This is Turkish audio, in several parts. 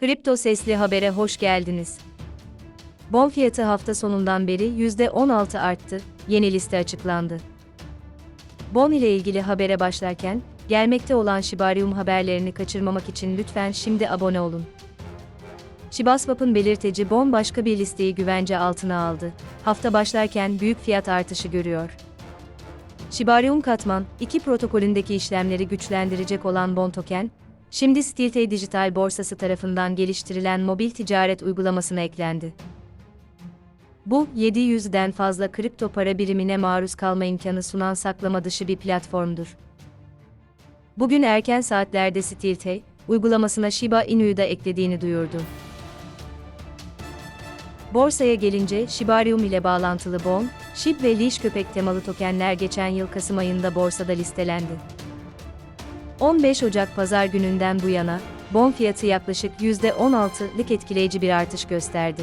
Kripto Sesli Haber'e hoş geldiniz. Bon fiyatı hafta sonundan beri %16 arttı, yeni liste açıklandı. Bon ile ilgili habere başlarken, gelmekte olan Shibarium haberlerini kaçırmamak için lütfen şimdi abone olun. Shibaswap'ın belirteci Bon başka bir listeyi güvence altına aldı. Hafta başlarken büyük fiyat artışı görüyor. Shibarium Katman, 2 protokolündeki işlemleri güçlendirecek olan Bon token, şimdi Stiltey Dijital Borsası tarafından geliştirilen mobil ticaret uygulamasına eklendi. Bu, 700'den fazla kripto para birimine maruz kalma imkanı sunan saklama dışı bir platformdur. Bugün erken saatlerde Stiltey, uygulamasına Shiba Inu'yu da eklediğini duyurdu. Borsaya gelince Shibarium ile bağlantılı Bon, Shib ve Leash köpek temalı tokenler geçen yıl Kasım ayında borsada listelendi. 15 Ocak pazar gününden bu yana, Bon fiyatı yaklaşık %16'lık etkileyici bir artış gösterdi.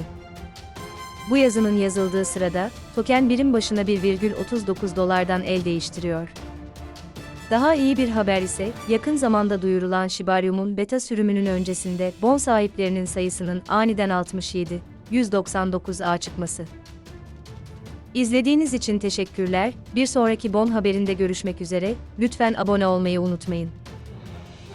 Bu yazının yazıldığı sırada, token birim başına 1,39 dolardan el değiştiriyor. Daha iyi bir haber ise, yakın zamanda duyurulan Shibarium'un beta sürümünün öncesinde bon sahiplerinin sayısının aniden 67, 199'a çıkması. İzlediğiniz için teşekkürler. Bir sonraki bon haberinde görüşmek üzere. Lütfen abone olmayı unutmayın.